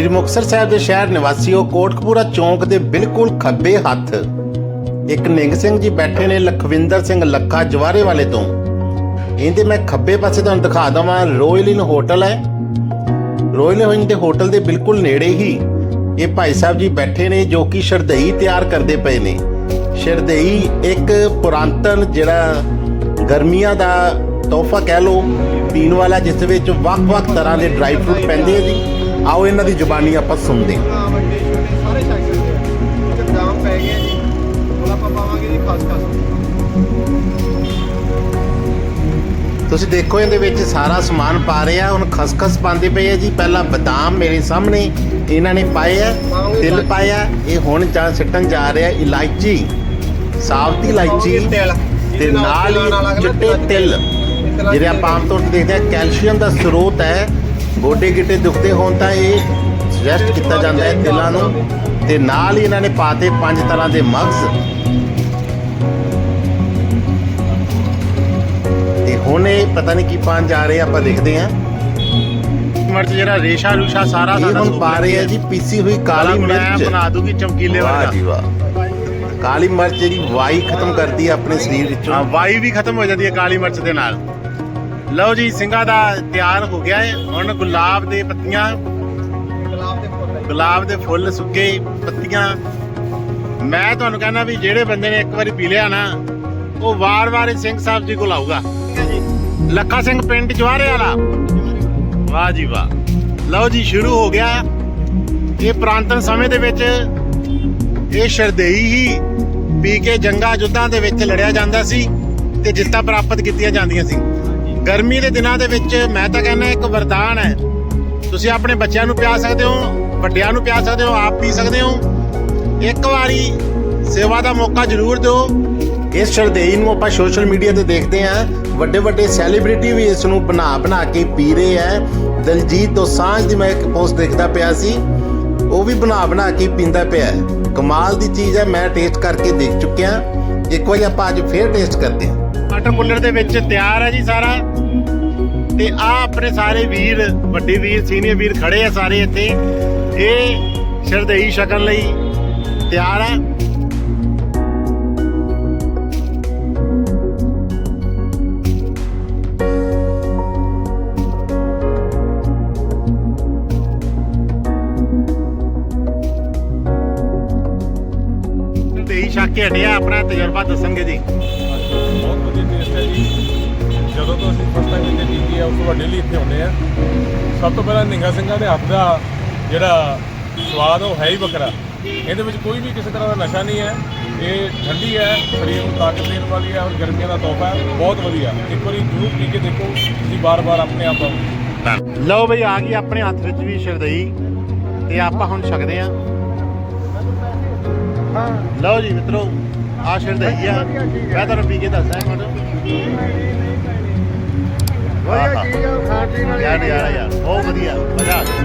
ਸ਼੍ਰੀ ਮੁਕਤਸਰ ਸਾਹਿਬ ਦੇ ਸ਼ਹਿਰ ਨਿਵਾਸੀਓ, ਕੋਟਕਪੂਰਾ ਚੌਂਕ ਦੇ ਬਿਲਕੁਲ ਖੱਬੇ ਹੱਥ ਇੱਕ ਨਿੰਗ ਸਿੰਘ ਜੀ ਬੈਠੇ ਨੇ ਲਖਵਿੰਦਰ ਸਿੰਘ ਲੱਖਾ ਜਵਾਰੇ ਵਾਲੇ ਤੋਂ। ਇਹਦੇ ਮੈਂ ਖੱਬੇ ਪਾਸੇ ਤੁਹਾਨੂੰ ਦਿਖਾ ਦਵਾਂ ਰੋਇਲ ਇਨ ਹੋਟਲ ਹੈ। ਰੋਇਲ ਇਨ ਦੇ ਹੋਟਲ ਦੇ ਬਿਲਕੁਲ ਨੇੜੇ ਹੀ ਇਹ ਭਾਈ ਸਾਹਿਬ ਜੀ ਬੈਠੇ ਨੇ ਜੋ ਕਿ ਸ਼ਰਦਈ ਤਿਆਰ ਕਰਦੇ ਪਏ ਨੇ। ਸ਼ਰਦਈ ਇੱਕ ਪੁਰਾਤਨ ਜਿਹੜਾ ਗਰਮੀਆਂ ਦਾ ਤੋਹਫਾ ਕਹਿ ਲਓ, ਪੀਣ ਵਾਲਾ, ਜਿਸ ਵਿੱਚ ਵੱਖ-ਵੱਖ ਤਰ੍ਹਾਂ ਦੇ ਡਰਾਈ ਫਰੂਟ ਪੈਂਦੇ ਆ ਜੀ। ਆਓ ਇਹਨਾਂ ਦੀ ਜ਼ੁਬਾਨੀ ਆਪਾਂ ਸੁਣਦੇ ਹਾਂ। ਹਾਂ ਵੱਡੇ ਛੋਟੇ ਸਾਰੇ ਸੈਕਸ਼ਨ ਦੇ ਇਹ ਬਦਾਮ ਪੈ ਗਏ ਜੀ। ਹੁਣ ਆਪਾਂ ਪਾਵਾਂਗੇ ਜੀ ਖਸਖਸ ਤੁਸੀਂ ਦੇਖੋ ਇਹਦੇ ਵਿੱਚ ਸਾਰਾ ਸਮਾਨ ਪਾ ਰਹੇ ਆ। ਹੁਣ ਖਸਖਸ ਪਾਉਂਦੇ ਪਏ ਆ ਜੀ। ਪਹਿਲਾਂ ਬਦਾਮ ਮੇਰੇ ਸਾਹਮਣੇ ਇਹਨਾਂ ਨੇ ਪਾਏ ਆ ਤਿਲ ਪਾਇਆ ਇਹ ਹੁਣ ਜਾਂ ਸਿੱਟਣ ਜਾ ਰਿਹਾ ਇਲਾਇਚੀ। ਸਾਫਤੀ ਇਲਾਇਚੀ ਤੇ ਨਾਲ ਹੀ ਚਿੱਟੇ ਤਿਲ ਜਿਹੜੇ ਆਪਾਂ ਆਮ ਤੌਰ ਤੇ ਦੇਖਦੇ ਆ ਕੈਲਸ਼ੀਅਮ ਦਾ ਸਰੋਤ ਹੈ। ਗੋਡੇ ਗਿੱਟੇ ਦੁਖਦੇ ਹੋਣ ਤਾਂ ਇਹ ਸੁਜੈਸਟ ਕੀਤਾ ਜਾਂਦਾ ਹੈ ਤਿਲਾਂ ਨੂੰ ਤੇ ਨਾਲ ਹੀ ਇਹਨਾਂ ਨੇ ਪਾਤੇ ਪੰਜ ਤਰ੍ਹਾਂ ਦੇ ਮਗਜ਼। ਤੇ ਹੁਣ ਇਹ ਪਤਾ ਨਹੀਂ ਕੀ ਪਾਣ ਜਾ ਰਹੇ ਆਪਾਂ ਦੇਖਦੇ ਹਾਂ। ਮਿਰਚ ਜਿਹੜਾ ਰੇਸ਼ਾ ਰੂਸ਼ਾ ਸਾਰਾ ਸਾਡਾ ਹੁਣ ਪਾ ਰਹੇ ਆ ਜੀ ਪੀਸੀ ਹੋਈ ਕਾਲੀ ਮਿਰਚ। ਬਣਾ ਦੂਗੀ ਚਮਕੀਲੇ ਵਾਹ ਵਰਗਾ ਜੀ ਵਾਹ। ਕਾਲੀ ਮਿਰਚ ਜਿਹੜੀ ਵਾਈ ਖਤਮ ਕਰਦੀ ਹੈ ਆਪਣੇ ਸਰੀਰ ਹਾਂ ਵਿੱਚੋਂ ਵਾਈ ਵੀ ਖਤਮ ਹੋ ਜਾਂਦੀ ਹੈ ਕਾਲੀ ਮਿਰਚ ਦੇ ਨਾਲ। ਲਓ ਜੀ, ਸਿੰਘਾਂ ਦਾ ਤਿਆਰ ਹੋ ਗਿਆ ਹੈ ਹੁਣ ਗੁਲਾਬ ਦੇ ਪੱਤੀਆਂ, ਗੁਲਾਬ ਦੇ ਫੁੱਲ ਗੁਲਾਬ ਦੇ ਫੁੱਲ ਸੁੱਕੇ ਪੱਤੀਆਂ। ਮੈਂ ਤੁਹਾਨੂੰ ਕਹਿੰਦਾ ਵੀ ਜਿਹੜੇ ਬੰਦੇ ਨੇ ਇੱਕ ਵਾਰੀ ਪੀ ਲਿਆ ਨਾ, ਉਹ ਵਾਰ-ਵਾਰ ਸਿੰਘ ਸਾਹਿਬ ਜੀ ਕੋਲ ਆਊਗਾ। ਲੱਖਾ ਸਿੰਘ ਪਿੰਡ ਜਵਾਰੇ ਵਾਲਾ। ਵਾਹ ਜੀ ਵਾਹ। ਲਓ ਜੀ, ਸ਼ੁਰੂ ਹੋ ਗਿਆ। ਇਹ ਪ੍ਰਾਂਤਨ ਸਮੇਂ ਦੇ ਵਿੱਚ ਇਹ ਸ਼ਰਦੇਈ ਹੀ ਪੀ ਕੇ ਜੰਗਾਂ ਯੁੱਧਾਂ ਦੇ ਵਿੱਚ ਲੜਿਆ ਜਾਂਦਾ ਸੀ ਤੇ ਜਿੱਤਾਂ ਪ੍ਰਾਪਤ ਕੀਤੀਆਂ ਜਾਂਦੀਆਂ ਸੀ। ਗਰਮੀ ਦੇ ਦਿਨਾਂ ਦੇ ਵਿੱਚ ਮੈਂ ਤਾਂ ਕਹਿੰਦਾ ਇੱਕ ਵਰਦਾਨ ਹੈ। ਤੁਸੀਂ ਆਪਣੇ ਬੱਚਿਆਂ ਨੂੰ ਪਿਆ ਸਕਦੇ ਹੋ, ਵੱਡਿਆਂ ਨੂੰ ਪਿਆ ਸਕਦੇ ਹੋ, ਆਪ ਪੀ ਸਕਦੇ ਹੋ। ਇੱਕ ਵਾਰੀ ਸੇਵਾ ਦਾ ਮੌਕਾ ਜ਼ਰੂਰ ਦਿਓ। ਇਸ ਸ਼ਰਦੇਈ ਨੂੰ ਆਪਾਂ ਸੋਸ਼ਲ ਮੀਡੀਆ ਤੇ ਦੇਖਦੇ ਆ ਵੱਡੇ ਵੱਡੇ ਸੈਲੀਬ੍ਰਿਟੀ ਵੀ ਇਸ ਨੂੰ ਬਣਾ ਬਣਾ ਕੇ ਪੀ ਰਹੇ ਆ ਦਲਜੀਤ ਦੋਸਾਂਝ ਦੀ ਮੈਂ ਇੱਕ ਪੋਸਟ ਦੇਖਦਾ ਪਿਆ ਸੀ। ਉਹ ਵੀ ਬਣਾ ਬਣਾ ਕੇ ਪੀਂਦਾ ਪਿਆ ਕਮਾਲ ਦੀ ਚੀਜ਼ ਹੈ, ਮੈਂ ਟੇਸਟ ਕਰਕੇ ਦੇਖ ਚੁੱਕਿਆ। ਇੱਕ ਵਾਰੀ ਆਪਾਂ ਅੱਜ ਫੇਰ ਟੇਸਟ ਕਰਦੇ ਹਾਂ। ਵਾਟਰ ਕੂਲਰ ਦੇ ਵਿੱਚ ਤਿਆਰ ਹੈ ਜੀ ਸਾਰਾ। ਤੇ ਆ ਆਪਣੇ ਸਾਰੇ ਵੀਰ, ਵੱਡੇ ਵੀਰ ਸੀਨੀਅਰ ਵੀਰ ਖੜੇ ਆ ਸਾਰੇ ਇੱਥੇ। ਇਹ ਸ਼ਰਦਈ ਛਕਣ ਲਈ ਤਿਆਰ ਹੈ। ਸ਼ਰਦਈ ਛਕ ਕੇ ਹਟਿਆ ਆਪਣਾ ਤਜਰਬਾ ਦੱਸਣਗੇ ਜੀ। ਆ, ਉਸ ਵੱਡੇ ਲਈ ਇੱਥੇ ਆਉਂਦੇ ਆ। ਸਭ ਤੋਂ ਪਹਿਲਾਂ ਨਿੰਗਾ ਸਿੰਘਾਂ ਦੇ ਹੱਥ ਦਾ ਜਿਹੜਾ ਸਵਾਦ ਉਹ ਹੈ ਹੀ ਵੱਖਰਾ। ਇਹਦੇ ਵਿੱਚ ਕੋਈ ਵੀ ਕਿਸੇ ਤਰ੍ਹਾਂ ਦਾ ਨਸ਼ਾ ਨਹੀਂ ਹੈ। ਇਹ ਠੰਡੀ ਹੈ, ਸਰੀਰ ਨੂੰ ਤਾਕਤ ਦੇਣ ਵਾਲੀ ਹੈ ਔਰ ਗਰਮੀਆਂ ਦਾ ਤੋਹਫਾ ਹੈ। ਬਹੁਤ ਵਧੀਆ। ਇੱਕ ਵਾਰੀ ਜ਼ਰੂਰ ਪੀ ਕੇ ਦੇਖੋ, ਤੁਸੀਂ ਬਾਰ-ਬਾਰ ਆਪਣੇ ਆਪ ਲਓ ਬਈ, ਆ ਗਈ ਆਪਣੇ ਹੱਥ ਵਿੱਚ ਵੀ ਸ਼ਰਦਈ। ਤੇ ਆਪਾਂ ਹੁਣ ਛਕਦੇ ਆ ਲਓ ਜੀ ਮਿੱਤਰੋ ਆ ਸ਼ਰਦਈ ਆ। ਮੈਂ ਤੁਹਾਨੂੰ ਪੀ ਕੇ ਦੱਸਦਾ ਇੱਕ ਵਧੀਆ ਚੀਜ਼ ਆ ਖਾਣ ਪੀਣ ਵਾਲੀ ਯਾਰ ਯਾਰ ਯਾਰ ਬਹੁਤ ਵਧੀਆ ਮਜ਼ਾ ਆ ਗਿਆ।